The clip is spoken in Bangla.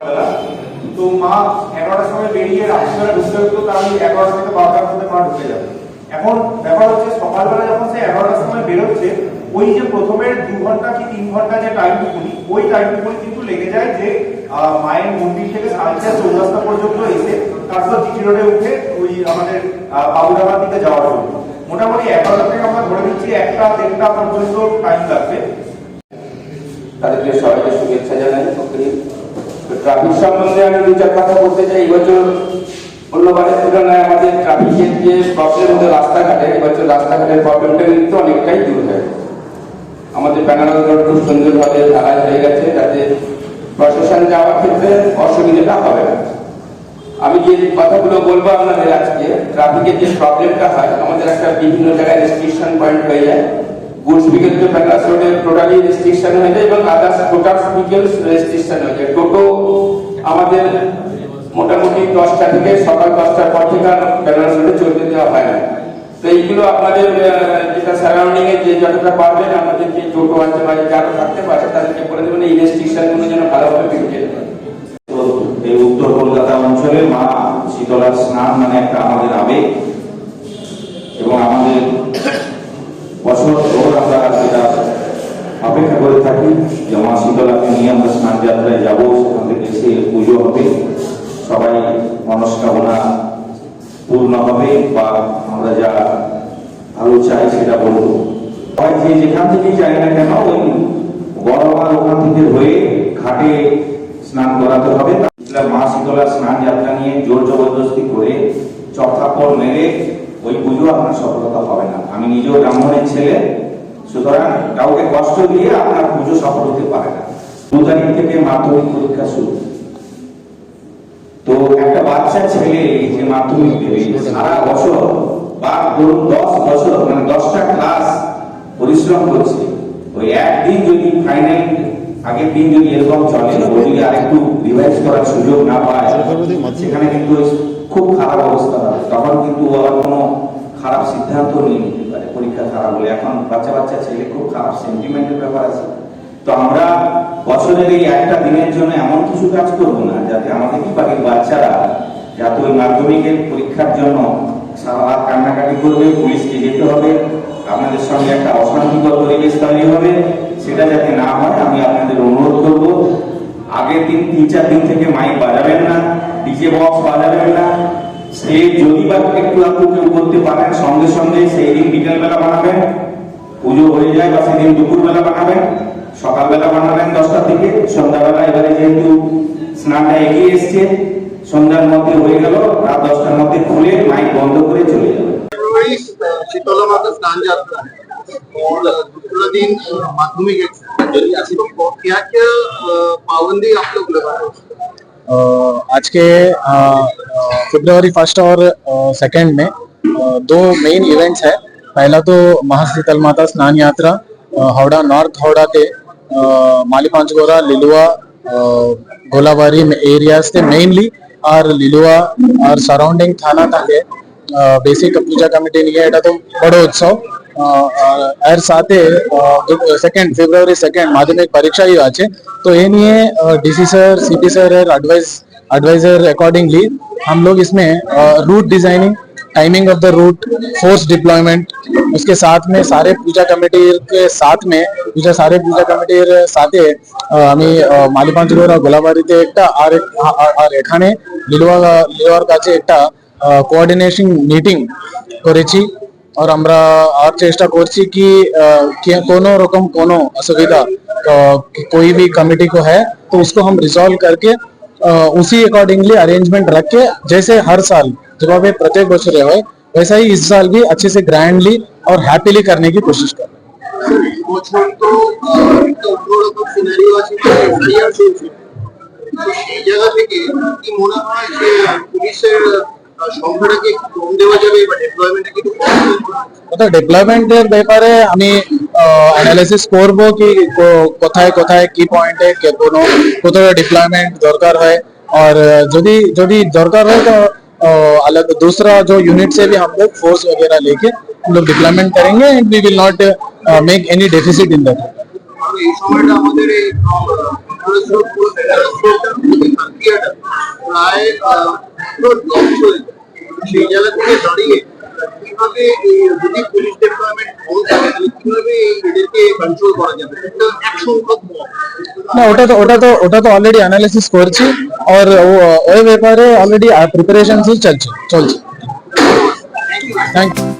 তো মা এগারোটার সময় বেরিয়ে রাত্রিবেলা ঢুকতে হতো তাহলে এগারোটা থেকে বারোটার মধ্যে মা ঢুকে যাবে। এখন ব্যাপার হচ্ছে সকালবেলা যখন সে এগারোটার সময় বেরোচ্ছে, ওই যে প্রথমের দু ঘণ্টা কি তিন ঘণ্টা যে টাইমটুকুনি ওই টাইমটুকুনি কিন্তু লেগে যায় যে মায়ের মন্দির থেকে সাড়ে চৌরাস্তা পর্যন্ত এসে তারপর জিটি রোডে উঠে ওই আমাদের বাবুডাঙ্গার দিকে যাওয়ার জন্য। মোটামুটি এগারোটা থেকে আমরা ধরে নিচ্ছি একটা দেড়টা পর্যন্ত টাইম লাগবে। তাদেরকে সবাইকে শুভেচ্ছা জানাই ট্রাফিক সম্বন্ধে আমি দু চার কথা বলতে চাই। এবছর অন্যবারের তুলনায় আমাদের ট্রাফিকের যে প্রবলেম হতো রাস্তাঘাটে, এবছর রাস্তাঘাটের প্রবলেমটা কিন্তু অনেকটাই দূর হয়ে আমাদের বেনারস রোড খুব সুন্দরভাবে ঢালাই হয়ে গেছে, যাতে প্রশাসন যাওয়ার ক্ষেত্রে অসুবিধাটা হবে না। আমি যে কথাগুলো বলব আপনাদের আজকে ট্রাফিকের যে প্রবলেমটা হয়, আমাদের একটা বিভিন্ন জায়গায় রেস্ট্রিকশন পয়েন্ট হয়ে যায়। গুডস তো বেনারস রোডে টোটালি রেস্ট্রিকশন হয়ে যায় এবং আদার্স টোটাল ভেহিকেল রেস্ট্রিকশন হয়ে যায়। টোটো আমাদের মোটামুটি দশটা থেকে সকাল দশটার পর থেকে আর বেনারস রোডে চলতে দেওয়া হয় না। তো এইগুলো আপনাদের যেটা সারাউন্ডিং এ যে যতটা পারবেন আমাদের যে টোটো আছে বা যারা থাকতে পারে তাদেরকে বলে দেবেন, এই রেস্ট্রিকশনগুলো যেন ভালোভাবে মেনটেন করে তো এই উত্তর কলকাতা অঞ্চলে মা শীতলার স্নান মানে একটা আমাদের আবেগ এবং আমাদের বছর ভোর আমরা সেটা অপেক্ষা করে থাকি যে মা শীতলাকে নিয়ে আমরা স্নান যাত্রায় যাব, সেখান থেকে এসে পুজো হবে। সবাই মনস্কামনা পূর্ণ হবে বা আমরা যা ভালো চাই সেটা বলব। সবাই যে যেখান থেকে চাই না কেন, ওই মার ওখান থেকে হয়ে ঘাটে স্নান করাতে হবে। মা শীতলা স্নান যাত্রা নিয়ে জোর জবরদস্তি করে চথাপড় মেরে ওই পুজো আপনার সফলতা হবে না। আমি নিজেও ব্রাহ্মণের ছেলে সুতরাং কাউকে কষ্ট দিয়ে আপনার পুজো সফল হতে পারে না। দু তারিখ থেকে মাধ্যমিক পরীক্ষা শুরু। তো একটা বাচ্চা ছেলে যে মাধ্যমিক দেবে সারা বছর বা ধরুন দশ বছর মানে দশটা ক্লাস পরিশ্রম করছে। ওই একদিন যদি ফাইনাল আগের দিন যদি এরকম চলে ও যদি আরেকটু রিভাইজ করার সুযোগ না পায়, সেখানে কিন্তু খুব খারাপ অবস্থা। হবে তখন কিন্তু ও কোনো খারাপ সিদ্ধান্ত পারে পরীক্ষা খারাপ হলে এখন বাচ্চা বাচ্চা ছেলে খুব খারাপ সেন্টিমেন্টের ব্যাপার আছে। তো আমরা বছরের এই একটা দিনের জন্য এমন কিছু কাজ করব না, যাতে আমাদের কি বাড়ির বাচ্চারা যাতে ওই মাধ্যমিকের পরীক্ষার জন্য সারা কান্নাকাটি করবে পুলিশকে যেতে হবে, আপনাদের সঙ্গে একটা অশান্তিকর পরিবেশ তৈরি হবে, সেটা যাতে না হয়, আমি আপনাদের অনুরোধ করব, আগের দিন তিন চার দিন থেকে মাইক বাজাবেন না ডিজে বক্স বাজাবেন না স্টেজ যদি বা একটু একটু কেউ করতে পারেন সঙ্গে সঙ্গে সেই দিন বিকেলবেলা বানাবেন পুজো হয়ে যায় বা সেদিন দুপুরবেলা বানাবেন সকালবেলা বানাবেন দশটা থেকে সন্ধ্যাবেলা এবারে যেহেতু স্নানটা এগিয়ে এসছে সন্ধ্যার মধ্যে হয়ে গেল রাত দশটার মধ্যে খুলে মাইক বন্ধ করে চলে যাবে फरवरी शीतला माता स्नान यात्रा है और दूसरा दिन माध्यमिक एग्जाम तो क्या क्या पाबंदी आप लोग लगा रहे हो अ, आज के फेब्रवरी फ़र्स्ट और सेकंड में दो मेन इवेंट्स है। पहला तो महाशीतल माता स्नान यात्रा हावड़ा नॉर्थ हावड़ा के मालीपांचगोरा लिलुआ गोलाबारी एरिया से मेनली और लिलुआ और सराउंडिंग थाना था। बेसिक पूजा कमिटी नहीं है तो बड़ो उत्सव। আহ, আর এর সাথে সেকেন্ড ফেব্রুয়ারি সেকেন্ড মাধ্যমিক পরীক্ষাই আছে তো এ নিয়ে DC sir CP sir air advice adviser accordingly हम लोग इसमें route designing timing of the route force deployment उसके साथ में सारे पूजा कमिटी के साथ में पूजा सारे पूजा কমিটির সাথে আহ, আমি মালিপাঞ্চগোড়া গোলাবাড়িতে একটা আর এক- আর- আর এখানে লিলুয়া লিলুয়ার কাছে একটা কোঅর্ডিনেশন মিটিং করেছি আর আমরা আর চেষ্টা করছি कि আহ, कि कोनो রকম কোনো অসুবিধা আহ, कि कोई भी कमेटी को है तो उसको हम रिजॉल्व करके আহ, उसी अकॉर्डिंगली अरेंजमेंट रख के जैसे हर साल যেভাবে প্রত্যেক বছরে হয় वैसा ही इस साल भी अच्छे से ग्रैंडली और हैप्पीली करने की कोशिश कर रहे हैं বছর তো আহ, একটা অন্যরকম সিনারিও আছে এফআইআর চলছে তো সেই জায়গা থেকে কি মনে হয় যে পুলিশের আহ, সংখ্যাটাকে একটু কম দেওয়া যাবে বা ডেপ্লয়মেন্টটাকে একটু কম দেওয়া যাবে? ওটা ডেভেলপমেন্টের ব্যাপারে আমি অ্যানালাইসিস করব কি কো- কোথায় কোথায় কি পয়েন্টে কোনো কোথাও ডিপ্লয়মেন্ট দরকার হয় और अ, যদি যদি দরকার হয় তো अ, अलग दूसरा जो यूनिट से भी हम लोग फोर्स वगैरह लेके हम लोग डिप्लॉयमेंट करेंगे and we will not make any deficit in that কারণ এই সময়টা আমাদের এই আহ, পুরো পুরো আহ, পুরো ব্লক চলে যায়। সেই জায়গা থেকে দাঁড়িয়ে কিভাবে এই যদি পুলিশ ডেভেলপমেন্ট কম থাকে তাহলে কিভাবে এই এদেরকে কন্ট্রোল করা যাবে একটা এক সংখ্যক mob। না ওটা তো ওটা তো ওটা তো অলরেডি অ্যানালিসিস করছি আর ও- ওই ব্যাপারে অলরেডি প্রিপারেশন চলছে চলছে থ্যাংক ইউ